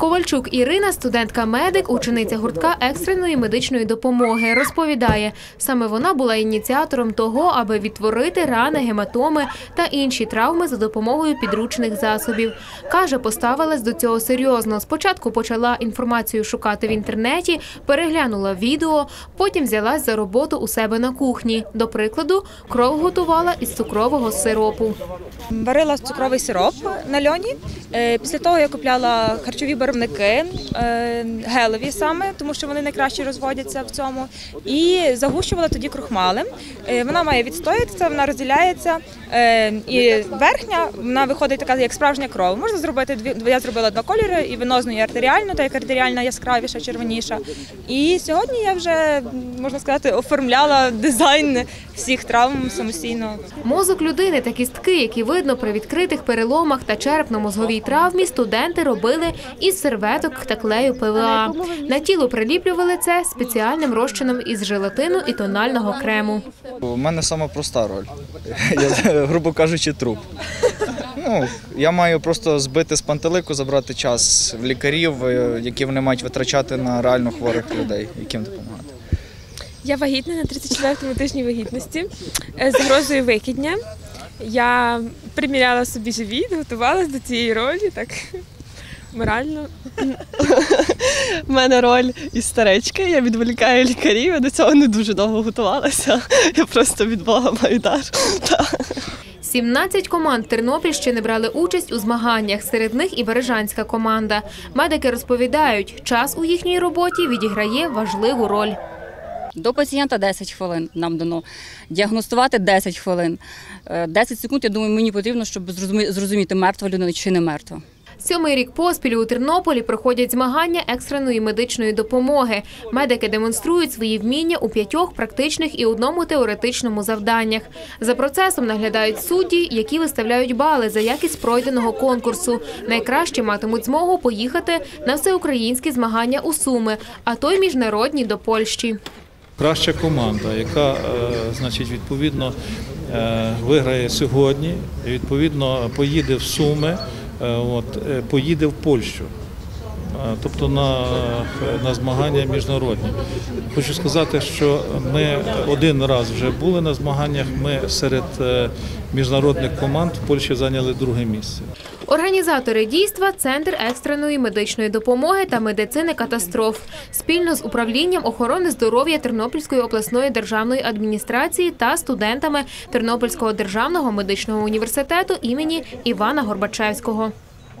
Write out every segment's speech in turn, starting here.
Ковальчук Ірина, студентка медик, учениця гуртка екстреної медичної допомоги, розповідає, саме вона була ініціатором того, аби відтворити рани, гематоми та інші травми за допомогою підручних засобів. Каже, поставилась до цього серйозно. Спочатку почала інформацію шукати в інтернеті, переглянула відео, потім взялась за роботу у себе на кухні. До прикладу, кров готувала із цукрового сиропу. Варила цукровий сироп на льоні. Е, Після того я купляла харчові барвники, е, гелеві саме, тому що вони найкраще розводяться в цьому. І загущувала тоді крохмалем. Вона має відстоятися, вона розділяється. е, І верхня вона виходить така, як справжня кров. Можна зробити. Я зробила два кольори і венозну, і артеріальну, так як артеріальна яскравіша, червоніша. І сьогодні я вже можна сказати оформляла дизайн всіх травм самостійно. Мозок людини та кістки, які видно при відкритих переломах та черепно-мозговій травмі, студенти робили із серветок та клею ПВА. На тіло приліплювали це спеціальним розчином із желатину і тонального крему. У мене сама проста роль. Я, грубо кажучи, труп. Ну, я маю просто збити з пантелику, забрати час в лікарів, е, які вони мають витрачати на реально хворих людей, яким допомагати. Я вагітна на 34-му тижні вагітності е, з загрозою викидня. Я приміряла собі живіт, готувалася до цієї ролі, так морально. У мене роль із старечки, я відволікаю лікарів, я до цього не дуже довго готувалася. Я просто від Бога маю дар. 17 команд Тернопільщини брали участь у змаганнях. Серед них і бережанська команда. Медики розповідають, час у їхній роботі відіграє важливу роль. До пацієнта 10 хвилин нам дано. Діагностувати 10 хвилин. Е, 10 секунд, я думаю, мені потрібно, щоб зрозуміти, мертва людина чи не мертва. Сьомий рік поспіль у Тернополі проходять змагання екстреної медичної допомоги. Медики демонструють свої вміння у п'ятьох практичних і одному теоретичному завданнях. За процесом наглядають судді, які виставляють бали за якість пройденого конкурсу. Найкраще матимуть змогу поїхати на всеукраїнські змагання у Суми, а то й міжнародні до Польщі. Краща команда, яка е, значить, відповідно е, виграє сьогодні, відповідно поїде в Суми, е, от, поїде в Польщу. Тобто на, на змагання міжнародні. Хочу сказати, що ми один раз вже були на змаганнях. Ми серед е, міжнародних команд в Польщі зайняли друге місце. Організатори дійства Центр екстреної медичної допомоги та медицини катастроф спільно з управлінням охорони здоров'я Тернопільської обласної державної адміністрації та студентами Тернопільського державного медичного університету імені Івана Горбачевського.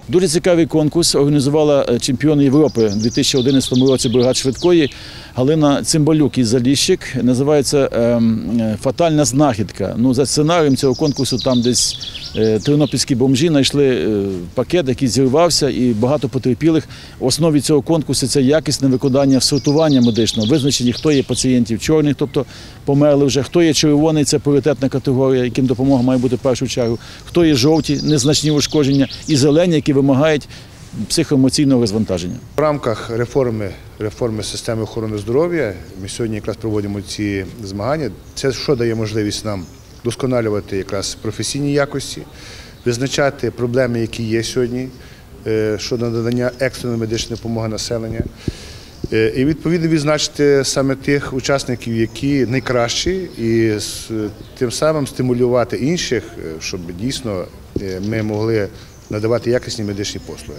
Дуже цікавий конкурс організувала е, чемпіон Європи у 2011 році бригад швидкої Галина Цимбалюк із Заліщик. Називається ем, е, Фатальна знахідка. Ну, за сценарієм цього конкурсу там десь тернопільські бомжі знайшли е, пакет, який зірвався, і багато потерпілих. В основі цього конкурсу це якісне виконання сортування медичного, визначення, хто є пацієнтів чорних, тобто померли вже, хто є червоний, це пріоритетна категорія, яким допомога має бути в першу чергу, хто є жовті, незначні ушкодження, і зелені, які вимагають психоемоційного розвантаження. В рамках реформи, реформи системи охорони здоров'я ми сьогодні якраз проводимо ці змагання. Це що дає можливість нам досконалювати якраз професійні якості, визначати проблеми, які є сьогодні е, щодо надання екстреної медичної допомоги населення. Е, І відповідно відзначити саме тих учасників, які найкращі, і тим самим стимулювати інших, е, щоб дійсно ми могли надавати якісні медичні послуги.